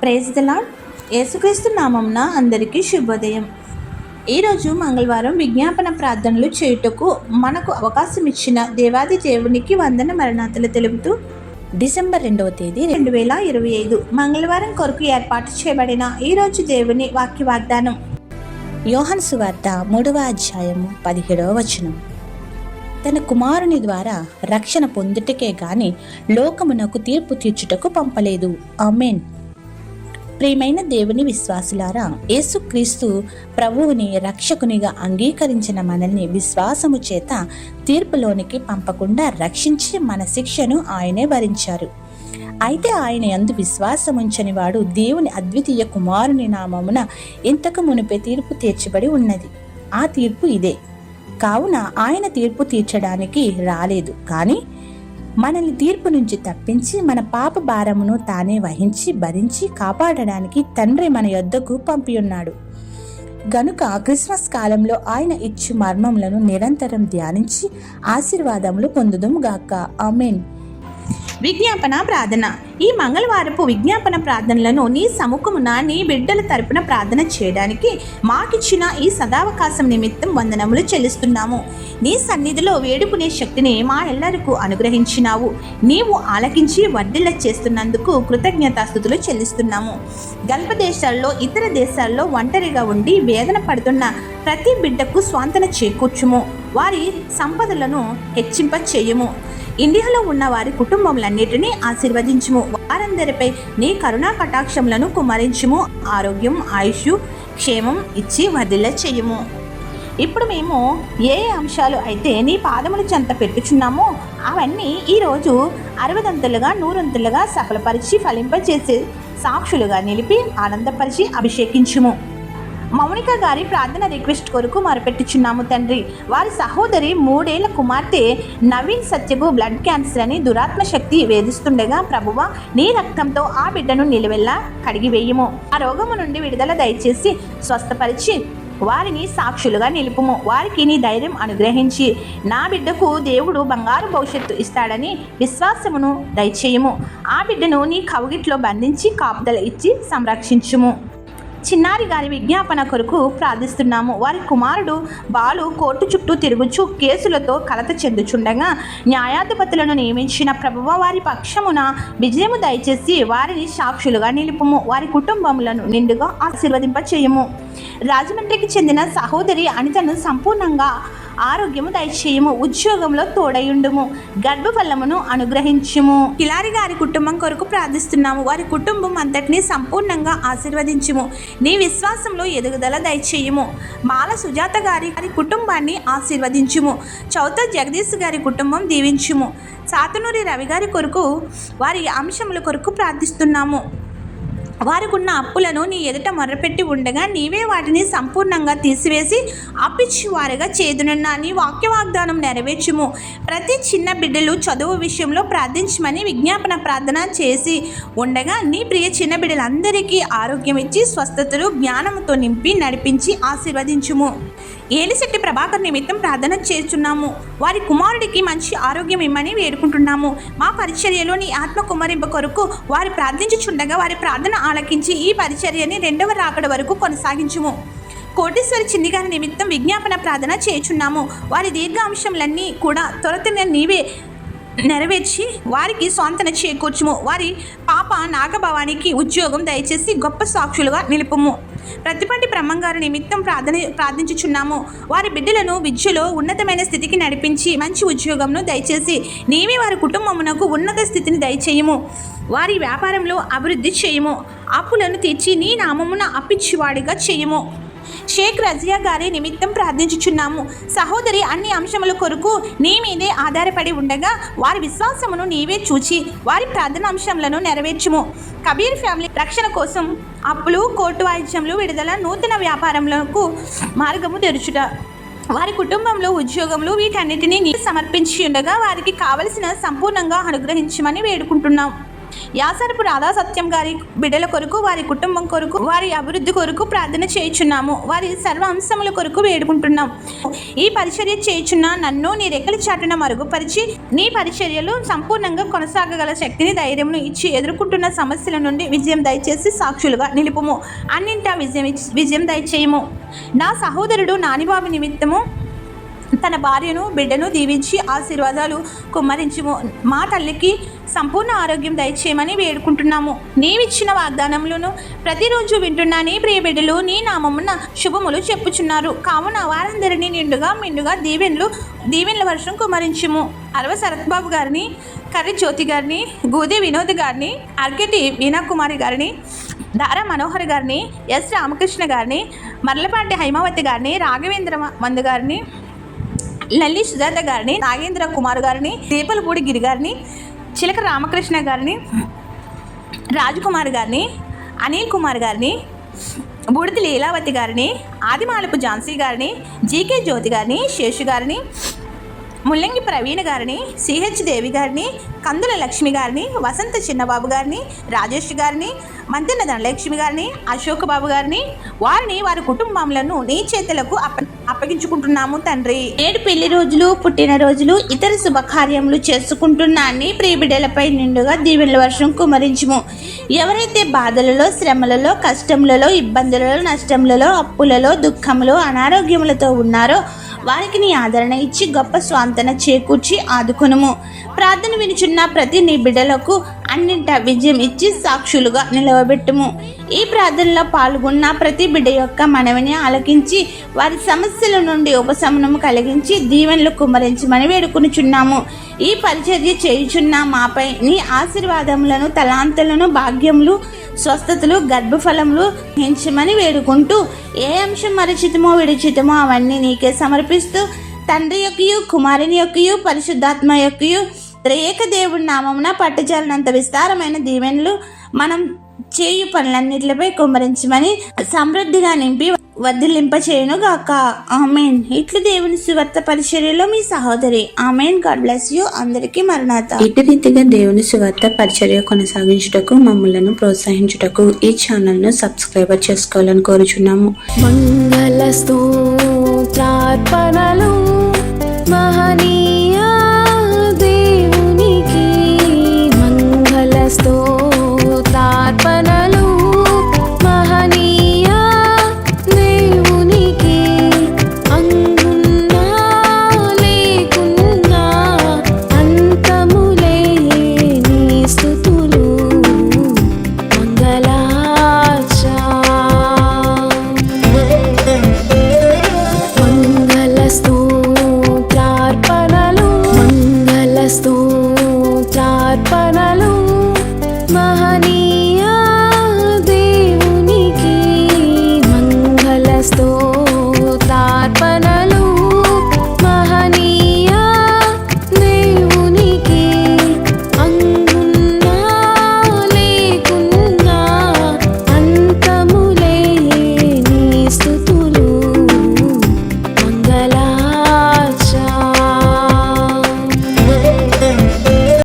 Praise the lord యేసుక్రీస్తు నామంన అందరికీ శుభోదయం. ఈరోజు మంగళవారం విజ్ఞాపన ప్రార్థనలు చేయుటకు మనకు అవకాశం ఇచ్చిన దేవాది దేవునికి వందన మరణాతలు తెలుపుతూ డిసెంబర్ రెండవ తేదీ రెండు వేల ఇరవై ఐదు మంగళవారం కొరకు ఏర్పాటు చేయబడిన ఈరోజు దేవుని వాక్య వాగ్దానం యోహన్ సువార్త మూడవ అధ్యాయము పదిహేడవ వచనం. తన కుమారుని ద్వారా రక్షణ పొందుటకే గాని లోకమునకు తీర్పు తీర్చుటకు పంపలేదు. అమెన్ ప్రియమైన దేవుని విశ్వాసులారా యేసుక్రీస్తు ప్రభువుని రక్షకునిగా అంగీకరించిన మనల్ని విశ్వాసము చేత తీర్పులోనికి పంపకుండా రక్షించి మన శిక్షను ఆయనే భరించారు అయితే ఆయన అందు విశ్వాసముంచని వాడు దేవుని అద్వితీయ కుమారుని నామమున ఇంతకు మునిపే తీర్పు తీర్చబడి ఉన్నది. ఆ తీర్పు ఇదే. కావున ఆయన తీర్పు తీర్చడానికి రాలేదు. కానీ మనల్ని తీర్పు నుంచి తప్పించి మన పాప భారమును తానే వహించి భరించి కాపాడడానికి తండ్రి మన యొద్దకు పంపియున్నాడు. గనుక క్రిస్మస్ కాలంలో ఆయన ఇచ్చు మర్మములను నిరంతరం ధ్యానించి ఆశీర్వాదములు పొందుదుము గాక. ఆమెన్. విజ్ఞాపన ప్రార్థన. ఈ మంగళవారపు విజ్ఞాపన ప్రార్థనలను నీ సముఖమున నీ బిడ్డల తరపున ప్రార్థన చేయడానికి మాకిచ్చిన ఈ సదావకాశం నిమిత్తం వందనములు చెల్లిస్తున్నాము. నీ సన్నిధిలో వేడుకునే శక్తిని మా ఎల్లరకు అనుగ్రహించినావు. నీవు ఆలకించి వర్ధిల్ల చేస్తున్నందుకు కృతజ్ఞతాస్థుతులు చెల్లిస్తున్నాము. గల్ప దేశాల్లో ఇతర దేశాల్లో ఒంటరిగా ఉండి వేదన పడుతున్న ప్రతి బిడ్డకు స్వాంతన చేకూర్చుము. వారి సంపదలను హెచ్చింప చేయము ఇండియాలో ఉన్న వారి కుటుంబములన్నిటినీ ఆశీర్వదించుము. వారందరిపై నీ కరుణా కటాక్షములను కుమరించుము. ఆరోగ్యం ఆయుష్ క్షేమం ఇచ్చి వదిల చెయ్యము ఇప్పుడు మేము ఏ ఏ అంశాలు అయితే నీ పాదముల చెంత పెట్టుచున్నామో అవన్నీ ఈరోజు అరవదంతులుగా నూరంతులుగా సఫలపరిచి ఫలింపచేసే సాక్షులుగా నిలిపి ఆనందపరిచి అభిషేకించుము. మౌనిక గారి ప్రార్థన రిక్వెస్ట్ కొరకు మరపెట్టుచున్నాము తండ్రి. వారి సహోదరి మూడేళ్ళ కుమార్తె నవీన్ సత్యకు బ్లడ్ క్యాన్సర్ అని దురాత్మ శక్తి వేధిస్తుండగా ప్రభువ నీ రక్తంతో ఆ బిడ్డను నిలువెల్లా కడిగివేయము ఆ రోగము నుండి విడుదల దయచేసి స్వస్థపరిచి వారిని సాక్షులుగా నిలుపుము. వారికి నీ ధైర్యం అనుగ్రహించి నా బిడ్డకు దేవుడు బంగారు భవిష్యత్తు ఇస్తాడని విశ్వాసమును దయచేయము. ఆ బిడ్డను నీ కవుగిట్లో బంధించి కాపుదల ఇచ్చి సంరక్షించుము. చిన్నారి గారి విజ్ఞాపన కొరకు ప్రార్థిస్తున్నాము. వారి కుమారుడు బాలు కోర్టు చుట్టూ తిరుగుచు కేసులతో కలత చెందుచుండగా న్యాయాధిపతులను నియమించిన ప్రభువ వారి పక్షమున విజయము దయచేసి వారిని సాక్షులుగా నిలుపుము. వారి కుటుంబములను నిండుగా ఆశీర్వదింప చేయము రాజమండ్రికి చెందిన సహోదరి అనితను సంపూర్ణంగా ఆరోగ్యము దయచేయము ఉద్యోగంలో తోడయుండుము గర్భఫలమును అనుగ్రహించుము. కిలారి గారి కుటుంబం కొరకు ప్రార్థిస్తున్నాము. వారి కుటుంబం అంతటినీ సంపూర్ణంగా ఆశీర్వదించుము. నీ విశ్వాసంలో ఎదుగుదల దయచేయము. మాల సుజాత గారి గారి కుటుంబాన్ని ఆశీర్వదించుము. చౌత జగదీష్ గారి కుటుంబం దీవించుము. సాతనూరి రవి గారి కొరకు వారి అంశముల కొరకు ప్రార్థిస్తున్నాము. వారికున్న అప్పులను నీ ఎదుట మొరపెట్టి ఉండగా నీవే వాటిని సంపూర్ణంగా తీసివేసి అప్పిచ్చి వారిగా చేదునున్న. నీ వాక్య వాగ్దానం నెరవేర్చుము. ప్రతి చిన్న బిడ్డలు చదువు విషయంలో ప్రార్థించమని విజ్ఞాపన ప్రార్థన చేసి ఉండగా నీ ప్రియ చిన్న బిడ్డలందరికీ ఆరోగ్యం ఇచ్చి స్వస్థతలు జ్ఞానంతో నింపి నడిపించి ఆశీర్వదించుము. ఏలిశెట్టి ప్రభాకర్ నిమిత్తం ప్రార్థన చేస్తున్నాము. వారి కుమారుడికి మంచి ఆరోగ్యం ఇమ్మని వేడుకుంటున్నాము. మా పరిచర్యలో నీ ఆత్మ కుమరింప కొరకు వారు ప్రార్థించుచుండగా వారి ప్రార్థన ఆలకించి ఈ పరిచర్యని రెండవ రాకడ వరకు కొనసాగించుము. కోటేశ్వరి చిన్నిగారి నిమిత్తం విజ్ఞాపన ప్రార్థన చేయుచున్నాము. వారి దీర్ఘాంశములన్నీ కూడా త్వరతనే నీవే నెరవేర్చి వారికి స్వాంతన చేకూర్చుము. వారి పాప నాగభవానికి ఉద్యోగం దయచేసి గొప్ప సాక్షులుగా నిలుపుము. ప్రతిపంటి బ్రహ్మంగారి నిమిత్తం ప్రార్థన ప్రార్థించుచున్నాము. వారి బిడ్డలను విద్యలో ఉన్నతమైన స్థితికి నడిపించి మంచి ఉద్యోగంను దయచేసి నీవే వారి కుటుంబమునకు ఉన్నత స్థితిని దయచేయము. వారి వ్యాపారంలో అభివృద్ధి చేయము. అప్పులను తీర్చి నీ నామమున అప్పిచ్చివాడిగా చేయము. షేక్ రజియా గారి నిమిత్తం ప్రార్థించుచున్నాము. సహోదరి అన్ని అంశముల కొరకు నీ మీదే ఆధారపడి ఉండగా వారి విశ్వాసమును నీవే చూచి వారి ప్రార్థన అంశములను నెరవేర్చుము. కబీర్ ఫ్యామిలీ రక్షణ కోసం అప్పులు కోర్టు వాయిద్యములు విడుదల నూతన వ్యాపారములకు మార్గము తెరుచుట. వారి కుటుంబంలో ఉద్యోగములు వీటన్నిటినీ నీ సమర్పించి ఉండగా వారికి కావలసిన సంపూర్ణంగా అనుగ్రహించమని వేడుకుంటున్నాం. యాసరపు రాధా సత్యం గారి బిడ్డల కొరకు వారి కుటుంబం కొరకు వారి అభివృద్ధి కొరకు ప్రార్థన చేయుచున్నాము. వారి సర్వ అంశముల కొరకు వేడుకుంటున్నాం. ఈ పరిచర్య చేయుచున్న నన్ను నీ రెక్కల చాటున మరుగుపరిచి నీ పరిచర్యలు సంపూర్ణంగా కొనసాగగల శక్తిని ధైర్యమును ఇచ్చి ఎదుర్కొంటున్న సమస్యల నుండి విజయం దయచేసి సాక్షులుగా నిలుపుము. అన్నింటా విజయం విజయం దయచేయము. నా సహోదరుడు నానిబాబు నిమిత్తము తన భార్యను బిడ్డను దీవించి ఆశీర్వాదాలు కుమ్మరించుము మా తల్లికి సంపూర్ణ ఆరోగ్యం దయచేయమని వేడుకుంటున్నాము. నీవిచ్చిన వాగ్దానములను ప్రతిరోజు వింటున్న నీ ప్రియ బిడ్డలు నీ నామమున శుభములు చెప్పుచున్నారు. కావున వారందరినీ నిండుగా మిండుగా దీవెన్లు దీవెన్ల వర్షం కుమ్మరించుము. అరవ శరత్బాబు గారిని కర్రి జ్యోతి గారిని గూది వినోద్ గారిని అర్కెటి వీణా కుమారి గారిని దారా మనోహర్ గారిని ఎస్ రామకృష్ణ గారిని మర్లపాటి హైమావతి గారిని రాఘవేంద్ర మందు గారిని లల్లి సుజాత గారిని నాగేంద్ర కుమార్ గారిని దీపలపూడి గిరి గారిని చిలక రామకృష్ణ గారిని రాజకుమార్ గారిని అనిల్ కుమార్ గారిని బూడిది లీలావతి గారిని ఆదిమాలపు ఝాన్సీ గారిని జీకే జ్యోతి గారిని శేషు గారిని ముల్లంగి ప్రవీణ్ గారిని సిహెచ్ దేవి గారిని కందుల లక్ష్మి గారిని వసంత చిన్నబాబు గారిని రాజేష్ గారిని మంతెన ధనలక్ష్మి గారిని అశోక్ బాబు గారిని వారిని వారి కుటుంబంలో నీ చేతులకు అప్ప అప్పగించుకుంటున్నాము తండ్రి. ఏడు పెళ్ళి రోజులు పుట్టినరోజులు ఇతర శుభకార్యములు చేసుకుంటున్న అన్ని ప్రియబిడ్డలపై నిండుగా దీవెనల వర్షం కుమరించుము. ఎవరైతే బాధలలో శ్రమలలో కష్టములలో ఇబ్బందులలో నష్టములలో అప్పులలో దుఃఖములో అనారోగ్యములతో ఉన్నారో వారికి నీ ఆదరణ ఇచ్చి గొప్ప స్వాంతన చేకూర్చి ఆదుకొనుము. ప్రార్థన వినుచున్న ప్రతి నీ బిడ్డలకు అన్నింట విజయం ఇచ్చి సాక్షులుగా నిలవబెట్టుము. ఈ ప్రార్థనలో పాల్గొన్న ప్రతి బిడ్డ యొక్క మనవిని ఆలకించి వారి సమస్యల నుండి ఉపశమనము కలిగించి దీవెనలు కుమ్మరించమని వేడుకునిచున్నాము. ఈ పరిచర్య చేయుచున్న మాపై నీ ఆశీర్వాదములను తలాంతులను భాగ్యములు స్వస్థతలు గర్భఫలములు హించమని వేడుకుంటూ ఏ అంశం మరచితమో విడిచితమో అవన్నీ నీకే సమర్పిస్తూ తండ్రి యొక్కయు కుమారుని యొక్కయు పరిశుద్ధాత్మ యొక్కయు త్రయేక దేవుడి నామమున పట్టుచాలినంత విస్తారమైన దీవెనలు మనం చేయు పనులన్నిటిపై కుమ్మరించమని సమృద్ధిగా నింపి చేయను గాక ఆమెన్. ఇట్లు దేవుని సువార్త పరిచర్యలో మీ సహోదరి. ఆమెన్. God bless you. అందరికీ మరణాత. ఇటు రీతిగా దేవుని సువార్త పరిచర్య కొనసాగించుటకు మమ్మలను ప్రోత్సహించుటకు ఈ ఛానల్ను సబ్స్క్రైబర్ చేసుకోవాలని కోరుచున్నాము. మంగళ స్తోత్రార్పణలు మహనీయ स्तोत्रार्पणलु महनी